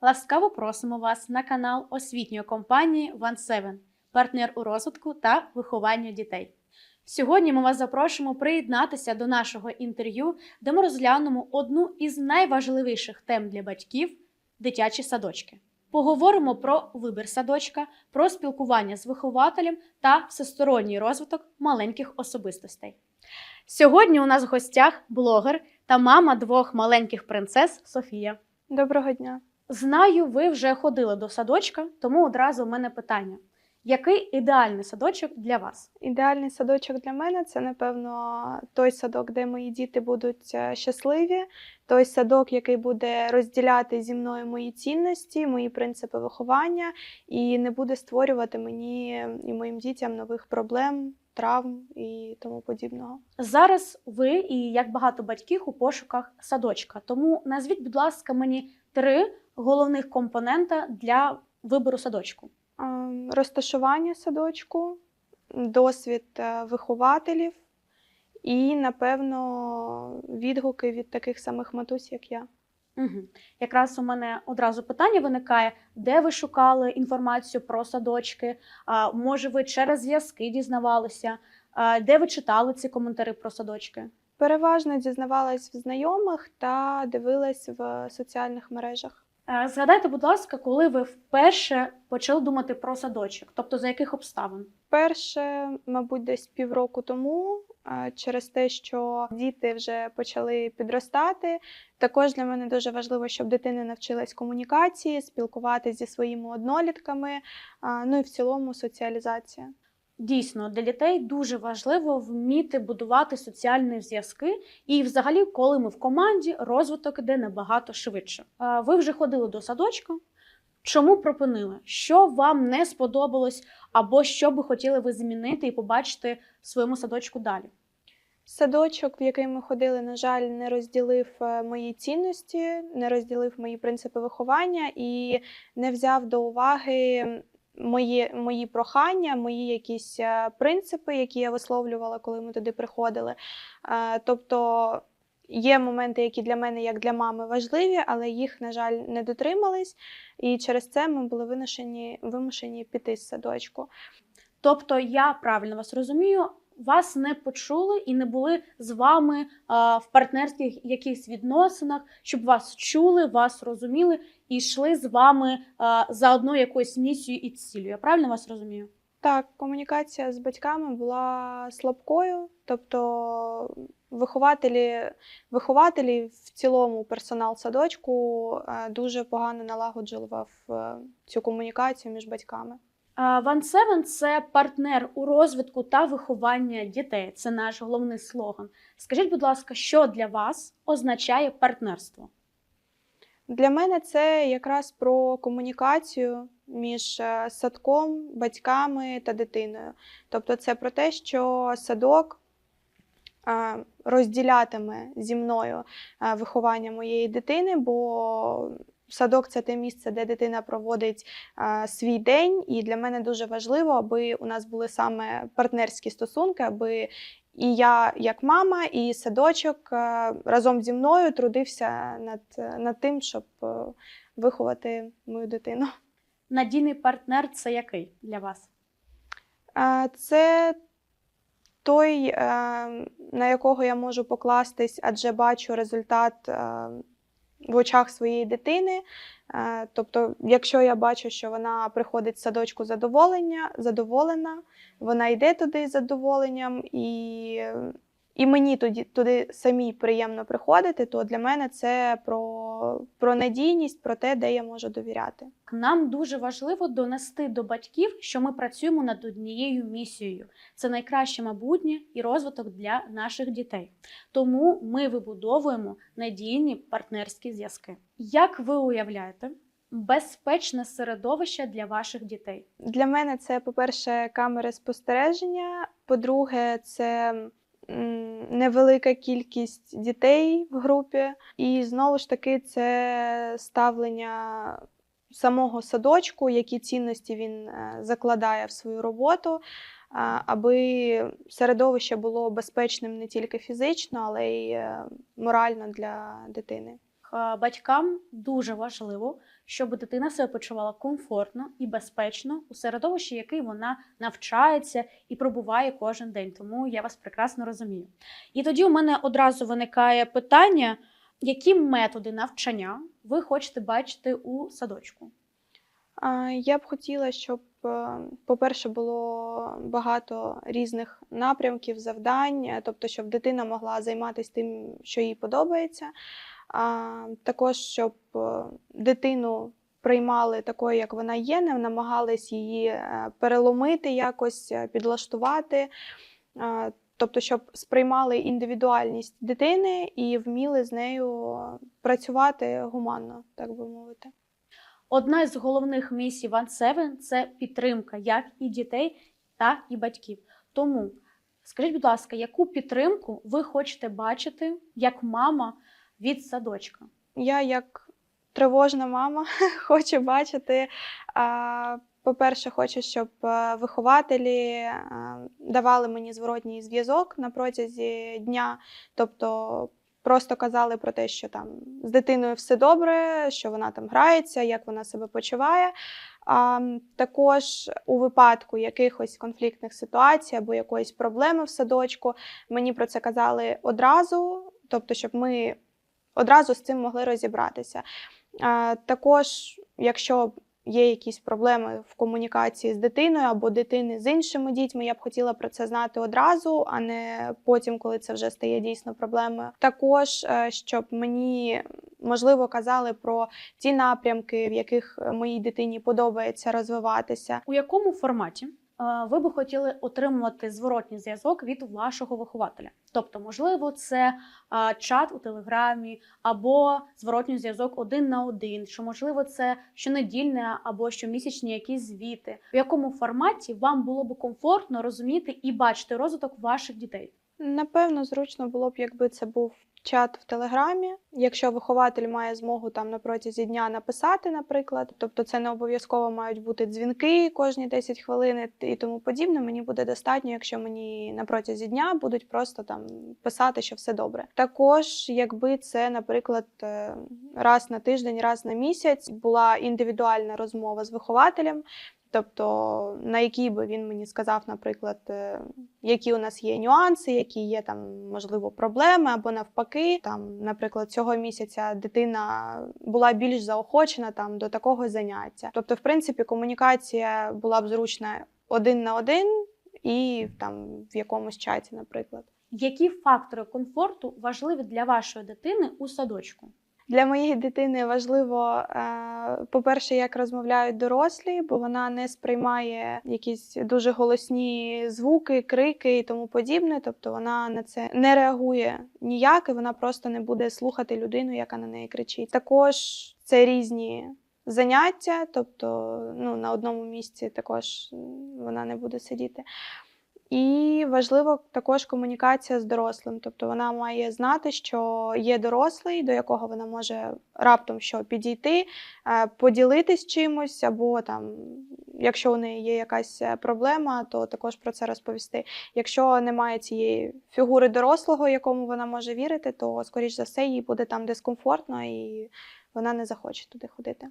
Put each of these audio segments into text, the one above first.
Ласкаво просимо вас на канал освітньої компанії OneSeven, партнер у розвитку та вихованню дітей. Сьогодні ми вас запрошуємо приєднатися до нашого інтерв'ю, де ми розглянемо одну із найважливіших тем для батьків дитячі садочки. Поговоримо про вибір садочка, про спілкування з вихователем та всесторонній розвиток маленьких особистостей. Сьогодні у нас в гостях блогер та мама двох маленьких принцес Софія. Доброго дня. Знаю, ви вже ходили до садочка, тому одразу в мене питання: який ідеальний садочок для вас? Ідеальний садочок для мене це, напевно, той садок, де мої діти будуть е, щасливі, той садок, який буде розділяти зі мною мої цінності, мої принципи виховання, і не буде створювати мені і моїм дітям нових проблем, травм і тому подібного. Зараз ви і як багато батьків у пошуках садочка. Тому назвіть, будь ласка, мені три головних компонента для вибору садочку. Розташування садочку, досвід е, вихователів і, напевно, відгуки від таких самих матусь, як я. Угу. Якраз у мене одразу питання виникає: де ви шукали інформацію про садочки? А, може, ви через зв'язки дізнавалися? А, де ви читали ці коментарі про садочки? Переважно дізнавалась в знайомих та дивилась в соціальних мережах. Е, Згадайте, будь ласка, коли ви вперше почали думати про садочок, тобто за яких обставин? Перше, мабуть, десь півроку тому, е, через те, що діти вже почали підростати. Також для мене дуже важливо, щоб дитина навчилась комунікації, спілкуватися зі своїми однолітками, е, ну і в цілому соціалізація. Дійсно, для дітей дуже важливо вміти будувати соціальні зв'язки, і, взагалі, коли ми в команді, розвиток іде набагато швидше. Ви вже ходили до садочка. Чому припинили? Що вам не сподобалось, або що би хотіли ви змінити і побачити в своєму садочку далі? Садочок, в який ми ходили, на жаль, не розділив е, мої цінності, не розділив мої принципи виховання і не взяв до уваги мої, мої прохання, мої якісь е, принципи, які я висловлювала, коли ми туди приходили. Е, Тобто є моменти, які для мене, як для мами, важливі, але їх, на жаль, не дотримались. І через це ми були вимушені, вимушені піти з садочку. Тобто, я правильно вас розумію, вас не почули і не були з вами а, в партнерських якихось відносинах, щоб вас чули, вас розуміли і йшли з вами а, за одною якоюсь місією і цілею. Я правильно вас розумію? Так, комунікація з батьками була слабкою, тобто вихователі, вихователі в цілому персонал садочку е, дуже погано налагоджував е, цю комунікацію між батьками. One Seven – це партнер у розвитку та виховання дітей. Це наш головний слоган. Скажіть, будь ласка, що для вас означає партнерство? Для мене це якраз про комунікацію між е, садком, батьками та дитиною. Тобто, це про те, що садок е, розділятиме зі мною е, виховання моєї дитини, бо садок це те місце, де дитина проводить свій день, і для мене дуже важливо, аби у нас були саме партнерські стосунки, аби і я, як мама, і садочок е, разом зі мною трудився над, над тим, щоб е, виховати мою дитину. Надійний партнер це який для вас? Е, Це той, е, на якого я можу покластись, адже бачу результат е, в очах своєї дитини. Е, Тобто, якщо я бачу, що вона приходить з садочку задоволення, задоволена, вона йде туди з задоволенням, і, і мені туди, туди самій приємно приходити, то для мене це про, про надійність, про те, де я можу довіряти. Нам дуже важливо донести до батьків, що ми працюємо над однією місією. Це найкраще майбутнє і розвиток для наших дітей. Тому ми вибудовуємо надійні партнерські зв'язки. Як ви уявляєте, безпечне середовище для ваших дітей? Для мене це, по-перше, камери спостереження. По-друге, це невелика кількість дітей в групі. І знову ж таки, це ставлення самого садочку, які цінності він е, закладає в свою роботу, аби середовище було безпечним не тільки фізично, але й е, морально для дитини. Х- Батькам дуже важливо, щоб дитина себе почувала комфортно і безпечно у середовищі, який вона навчається і пробуває кожен день. Тому я вас прекрасно розумію. І тоді у мене одразу виникає питання, які методи навчання ви хочете бачити у садочку? Я б хотіла, щоб, е, по-перше, було багато різних напрямків, завдань, е, тобто, щоб дитина могла займатися тим, що їй подобається. А, Також, щоб е, дитину приймали такою, як вона є, не намагались її е, переломити якось, е, підлаштувати. Тобто, щоб сприймали індивідуальність дитини і вміли з нею працювати гуманно, так би мовити. Одна з головних місій One Seven – це підтримка як і дітей, так і батьків. Тому скажіть, будь ласка, яку підтримку ви хочете бачити як мама від садочка? Я, як тривожна мама, хочу бачити. По-перше, хочу, щоб е, вихователі е, давали мені зворотній зв'язок на протязі дня, тобто просто казали про те, що там з дитиною все добре, що вона там грається, як вона себе почуває. А також у випадку якихось конфліктних ситуацій або якоїсь проблеми в садочку, мені про це казали одразу, тобто, щоб ми одразу з цим могли розібратися. Також, якщо є якісь проблеми в комунікації з дитиною або дитини з іншими дітьми, я б хотіла про це знати одразу, а не потім, коли це вже стає дійсно проблемою. Також е, щоб мені можливо казали про ті напрямки, в яких моїй дитині подобається розвиватися. У якому форматі ви би хотіли отримувати зворотній зв'язок від вашого вихователя? Тобто, можливо, це чат у телеграмі або зворотній зв'язок один на один, що можливо це щонедільне або щомісячні якісь звіти. У якому форматі вам було б комфортно розуміти і бачити розвиток ваших дітей? Напевно, зручно було б, якби це був чат в Телеграмі. Якщо вихователь має змогу там на протязі дня написати, наприклад, тобто це не обов'язково мають бути дзвінки кожні 10 хвилин і тому подібне. Мені буде достатньо, якщо мені на протязі дня будуть просто там писати, що все добре. Також, якби це, наприклад, е, раз на тиждень, раз на місяць була індивідуальна розмова з вихователем. Тобто, на якій би він мені сказав, наприклад, е, які у нас є нюанси, які є там, можливо, проблеми, або навпаки, там, наприклад, цього місяця дитина була більш заохочена там до такого заняття. Тобто, в принципі, комунікація була б зручна один на один і там в якомусь чаті, наприклад. Які фактори комфорту важливі для вашої дитини у садочку? Для моєї дитини важливо, е, по-перше, як розмовляють дорослі, бо вона не сприймає якісь дуже голосні звуки, крики і тому подібне. Тобто вона на це не реагує ніяк, і вона просто не буде слухати людину, яка на неї кричить. Також це різні заняття, тобто ну, на одному місці також вона не буде сидіти. І важливо також комунікація з дорослим. Тобто вона має знати, що є дорослий, до якого вона може раптом що підійти, е, поділитись чимось, або там, якщо у неї є якась е, проблема, то також про це розповісти. Якщо немає цієї фігури дорослого, якому вона може вірити, то скоріш за все їй буде там дискомфортно і вона не захоче туди ходити.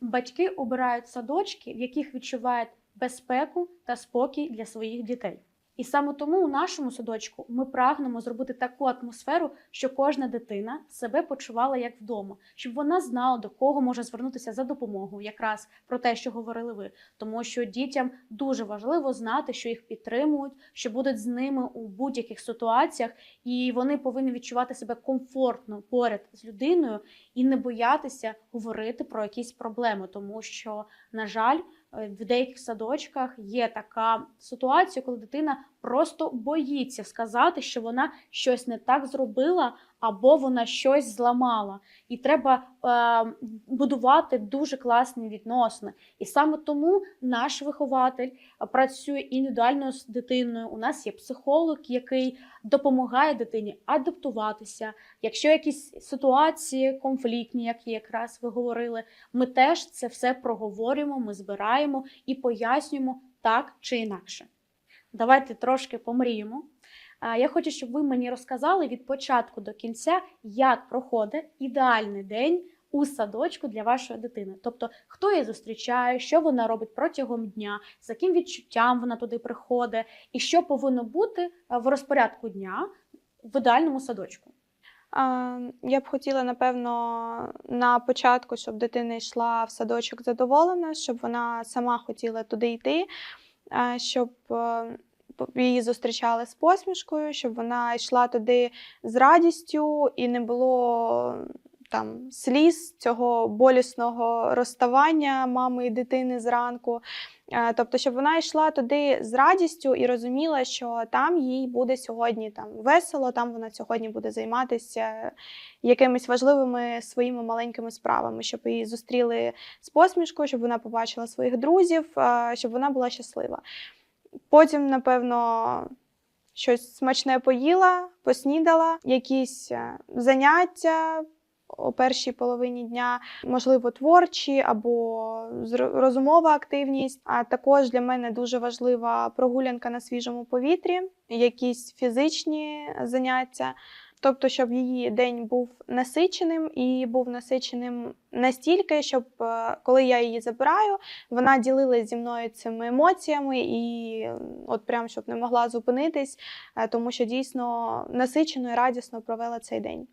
Батьки обирають садочки, в яких відчувають безпеку та спокій для своїх дітей. І саме тому у нашому садочку ми прагнемо зробити таку атмосферу, що кожна дитина себе почувала як вдома, щоб вона знала, до кого може звернутися за допомогою, якраз про те, що говорили ви. Тому що дітям дуже важливо знати, що їх підтримують, що будуть з ними у будь-яких ситуаціях, і вони повинні відчувати себе комфортно поряд з людиною і не боятися говорити про якісь проблеми, тому що, на жаль, в деяких садочках є така ситуація, коли дитина просто боїться сказати, що вона щось не так зробила або вона щось зламала. І треба е, будувати дуже класні відносини. І саме тому наш вихователь е, працює індивідуально з дитиною. У нас є психолог, який допомагає дитині адаптуватися. Якщо якісь ситуації конфліктні, як якраз ви говорили, ми теж це все проговорюємо, ми збираємо і пояснюємо так чи інакше. Давайте трошки помріємо. Я хочу, щоб ви мені розказали від початку до кінця, як проходить ідеальний день у садочку для вашої дитини. Тобто, хто її зустрічає, що вона робить протягом дня, з яким відчуттям вона туди приходить, і що повинно бути в розпорядку дня в ідеальному садочку. Я б хотіла, напевно, на початку, щоб дитина йшла в садочок задоволена, щоб вона сама хотіла туди йти, щоб е, її зустрічали з посмішкою, щоб вона йшла туди з радістю і не було там сліз цього болісного розставання мами і дитини зранку. Е, Тобто, щоб вона йшла туди з радістю і розуміла, що там їй буде сьогодні там весело, там вона сьогодні буде займатися якимись важливими своїми маленькими справами, щоб її зустріли з посмішкою, щоб вона побачила своїх друзів, е, щоб вона була щаслива. Потім, напевно, щось смачне поїла, поснідала, якісь е, заняття. У першій половині дня, можливо, творчі або розумова активність. А також для мене дуже важлива прогулянка на свіжому повітрі, якісь фізичні заняття. Тобто, щоб її день був насиченим і був насиченим настільки, щоб е, коли я її забираю, вона ділилась зі мною цими емоціями і от прям щоб не могла зупинитись, е, тому що дійсно насичено і радісно провела цей день.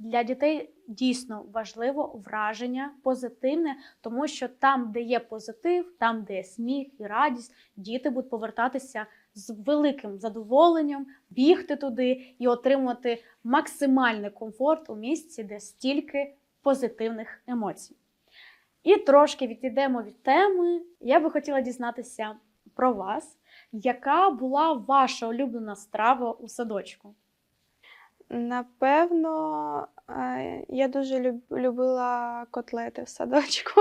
Для дітей дійсно важливо враження позитивне, тому що там, де є позитив, там, де є сміх і радість, діти будуть повертатися з великим задоволенням, бігти туди і отримувати максимальний комфорт у місці, де стільки позитивних емоцій. І трошки відійдемо від теми. Я би хотіла дізнатися про вас, яка була ваша улюблена страва у садочку? Напевно, я дуже любила котлети в садочку.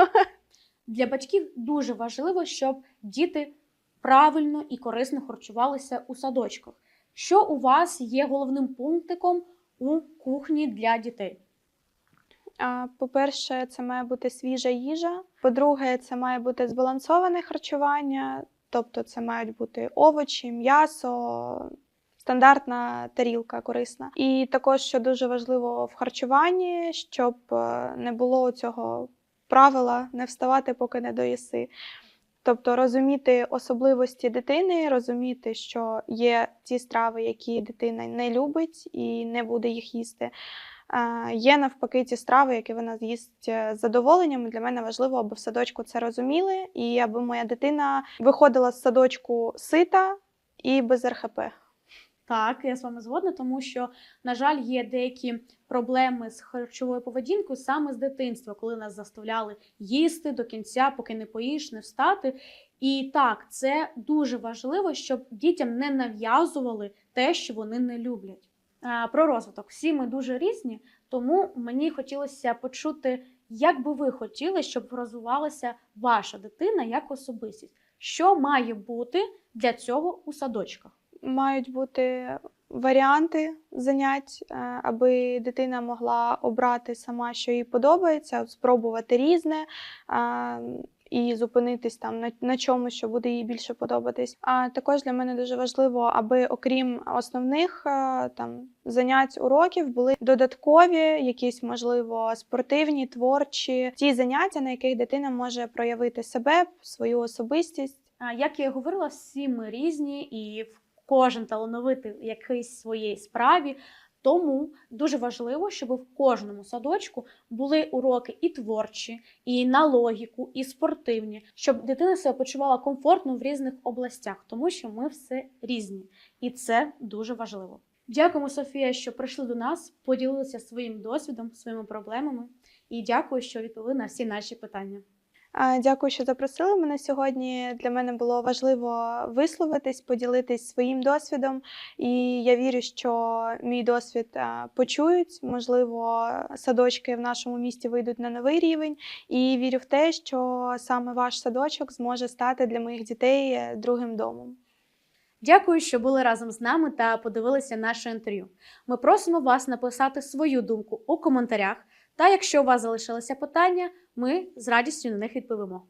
Для батьків дуже важливо, щоб діти правильно і корисно харчувалися у садочках. Що у вас є головним пунктиком у кухні для дітей? По-перше, це має бути свіжа їжа. По-друге, це має бути збалансоване харчування, тобто це мають бути овочі, м'ясо, стандартна тарілка корисна. І також, що дуже важливо в харчуванні, щоб е, не було цього правила не вставати, поки не доїси. Тобто розуміти особливості дитини, розуміти, що є ті страви, які дитина не любить і не буде їх їсти. Е, Є навпаки ті страви, які вона з'їсть е, з задоволенням. Для мене важливо, аби в садочку це розуміли, і аби моя дитина виходила з садочку сита і без РХП. Так, я з вами згодна, тому що, на жаль, є деякі проблеми з харчовою поведінкою саме з дитинства, коли нас заставляли їсти до кінця, поки не поїш, не встати. І так, це дуже важливо, щоб дітям не нав'язували те, що вони не люблять. Про розвиток. Всі ми дуже різні, тому мені хотілося почути, як би ви хотіли, щоб розвивалася ваша дитина як особистість. Що має бути для цього у садочках? Мають бути варіанти занять, е, аби дитина могла обрати сама, що їй подобається, спробувати різне. е, І зупинитись там на, на чомусь, що буде їй більше подобатись. А також для мене дуже важливо, аби окрім основних е, там занять уроків були додаткові, якісь можливо спортивні, творчі ті заняття, на яких дитина може проявити себе, свою особистість. А, Як я говорила, всі ми різні, і в- кожен талановитий в якійсь своїй справі. Тому дуже важливо, щоб в кожному садочку були уроки і творчі, і на логіку, і спортивні, щоб дитина себе почувала комфортно в різних областях, тому що ми все різні, і це дуже важливо. Дякуємо, Софія, що прийшли до нас, поділилися своїм досвідом, своїми проблемами, і дякую, що відповіли на всі наші питання. Дякую, що запросили мене сьогодні. Для мене було важливо висловитись, поділитись своїм досвідом. І я вірю, що мій досвід почують. Можливо, садочки в нашому місті вийдуть на новий рівень. І вірю в те, що саме ваш садочок зможе стати для моїх дітей е, другим домом. Дякую, що були разом з нами та подивилися наше інтерв'ю. Ми просимо вас написати свою думку у коментарях. Та якщо у вас залишилися питання, ми з радістю на них відповімо.